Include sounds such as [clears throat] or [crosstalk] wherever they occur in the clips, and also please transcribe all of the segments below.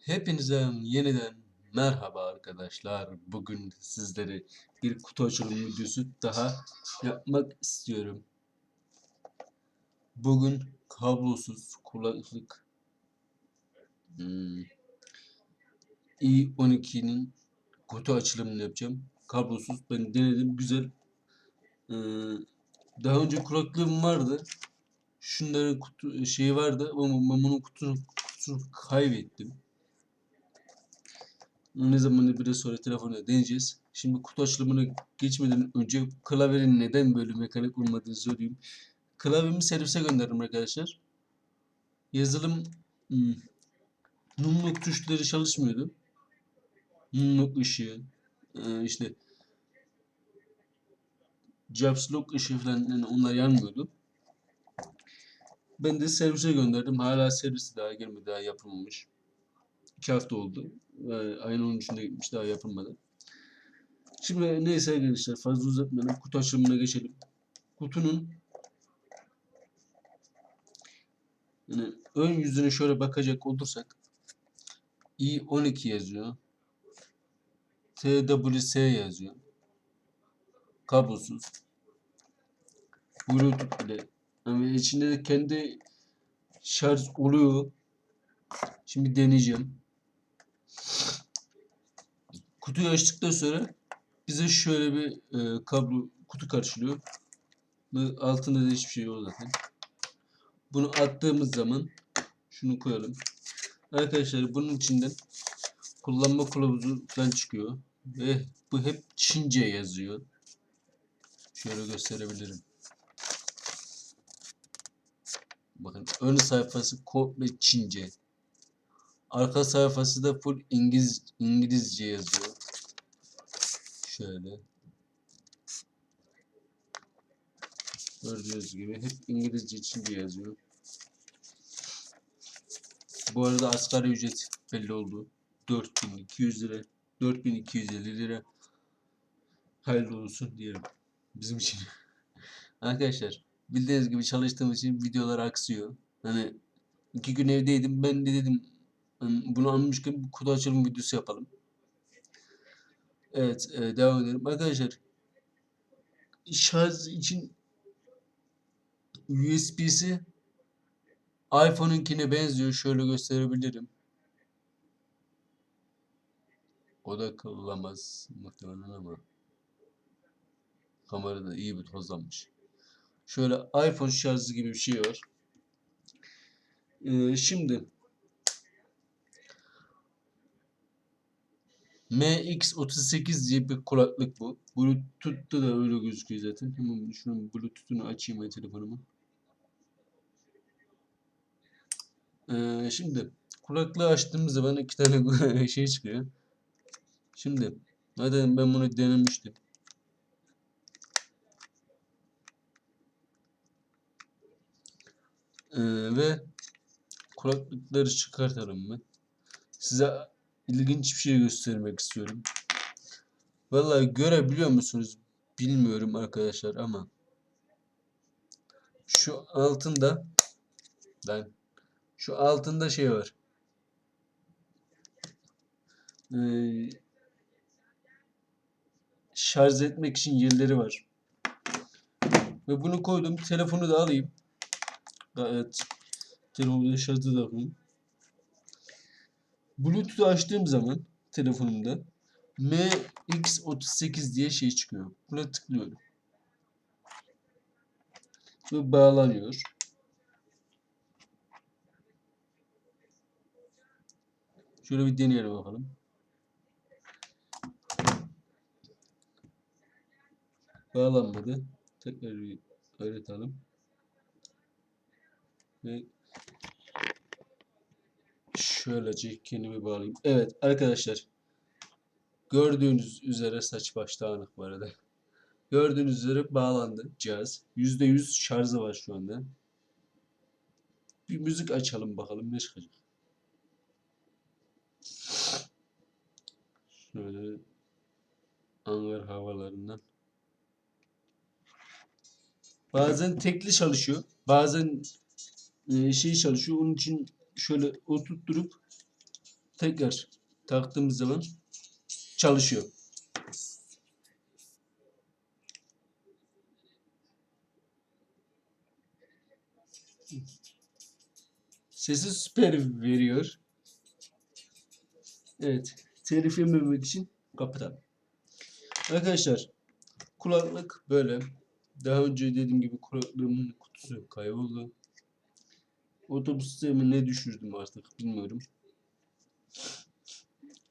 Hepinize yeniden merhaba arkadaşlar. Bugün sizlere bir kutu açılım videosu daha yapmak istiyorum. Bugün kablosuz kulaklık hmm, i12'nin kutu açılımını yapacağım. Kablosuz. Ben denedim. Güzel. Ee, daha önce kulaklığım vardı. Şunların kutu şeyi vardı ama ben bunun kutusunu, kutusunu kaybettim. Ne zaman bir sonra telefonla deneyeceğiz. Şimdi kutu açılımına geçmeden önce klavyenin neden böyle mekanik olmadığını söyleyeyim. Klavyemi servise gönderdim arkadaşlar. Yazılım hmm, numluk tuşları çalışmıyordu. Numluk ışığı e, işte Caps Lock ışığı falan yani onlar yanmıyordu. Ben de servise gönderdim. Hala servisi daha gelmedi. Daha yapılmamış. 2 hafta oldu. Ayın 13'ünde gitmiş. Daha yapılmadı. Şimdi neyse arkadaşlar fazla uzatmayalım. Kutu açılımına geçelim. Kutunun yani ön yüzüne şöyle bakacak olursak i12 yazıyor. TWS yazıyor. Kablosuz. Bluetooth bile. Yani içinde de kendi şarj oluyor. Şimdi deneyeceğim. Kutuyu açtıktan sonra bize şöyle bir e, kablo kutu karşılıyor. Altında da hiçbir şey yok zaten. Bunu attığımız zaman şunu koyalım. Arkadaşlar bunun içinden kullanma kılavuzu falan çıkıyor. Ve bu hep Çince yazıyor. Şöyle gösterebilirim. Bakın ön sayfası komple Çince. Arka sayfası da full İngiliz İngilizce yazıyor. Şöyle. Gördüğünüz gibi hep İngilizce Çince yazıyor. Bu arada asgari ücret belli oldu. 4200 lira. 4250 lira. Hayırlı olsun diyelim. Bizim için. [laughs] Arkadaşlar bildiğiniz gibi çalıştığım için videolar aksıyor. Hani iki gün evdeydim. Ben de dedim bunu almışken bir kutu açılım videosu yapalım. Evet, e, devam edelim. Arkadaşlar şarj için USB'si iPhone'unkine benziyor. Şöyle gösterebilirim. O da kıllamaz muhtemelen ama kamerada iyi bir tozlanmış. Şöyle iPhone şarjı gibi bir şey var. Ee, şimdi MX38 diye bir kulaklık bu. Bluetooth'ta da öyle gözüküyor zaten. Hemen şunun Bluetooth'unu açayım ben telefonumu. Ee, şimdi kulaklığı açtığımız zaman iki tane [laughs] şey çıkıyor. Şimdi zaten ben bunu denemiştim. Ee, ve kulaklıkları çıkartalım ben. Size ilginç bir şey göstermek istiyorum. Vallahi görebiliyor musunuz? Bilmiyorum arkadaşlar ama şu altında ben şu altında şey var. Ee, şarj etmek için yerleri var. Ve bunu koydum. Telefonu da alayım. Gayet telefonu şarjı da koyayım. Bluetooth'u açtığım zaman telefonumda MX38 diye şey çıkıyor. Buna tıklıyorum. Ve bağlanıyor. Şöyle bir deneyelim bakalım. Bağlanmadı. Tekrar bir öğretelim. Ve şöylece kendimi bağlayayım. Evet arkadaşlar. Gördüğünüz üzere saç baş dağınık bu arada. Gördüğünüz üzere bağlandı cihaz. %100 şarjı var şu anda. Bir müzik açalım bakalım ne çıkacak. Şöyle Ankara havalarından. Bazen tekli çalışıyor. Bazen e, şey çalışıyor. Onun için şöyle oturtturup tekrar taktığımız zaman çalışıyor. Sesi süper veriyor. Evet. Telif yememek için kapatalım. Arkadaşlar kulaklık böyle. Daha önce dediğim gibi kulaklığımın kutusu kayboldu. Otobüs sistemi ne düşürdüm artık bilmiyorum.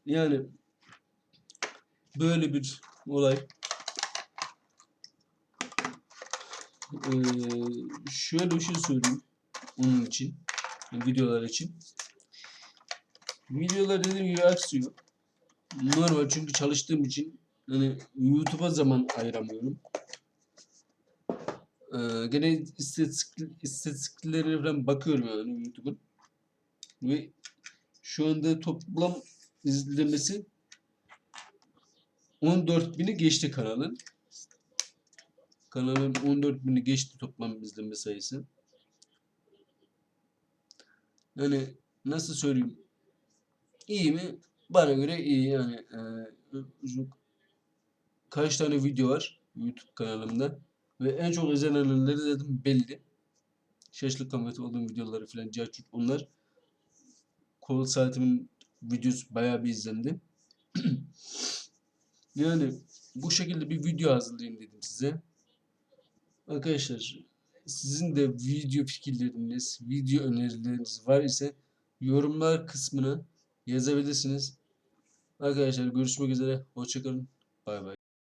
Yani böyle bir olay. Ee, şöyle bir şey söyleyeyim onun için, videolar için. Videolar dediğim gibi aksıyor. Normal çünkü çalıştığım için hani YouTube'a zaman ayıramıyorum. Ee, gene istatistik, falan bakıyorum yani YouTube'un. Ve şu anda toplam izlemesi 14.000'i geçti kanalın. Kanalın 14.000'i geçti toplam izleme sayısı. Yani nasıl söyleyeyim? İyi mi? Bana göre iyi yani. Şu- kaç tane video var YouTube kanalımda ve en çok izlenenleri zaten belli. Şaşlık kamerası olduğum videoları falan cahçurt onlar. Kol saatimin videosu bayağı bir izlendi. [clears throat] yani bu şekilde bir video hazırlayayım dedim size. Arkadaşlar sizin de video fikirleriniz, video önerileriniz var ise yorumlar kısmına yazabilirsiniz. Arkadaşlar görüşmek üzere. Hoşçakalın. Bay bay.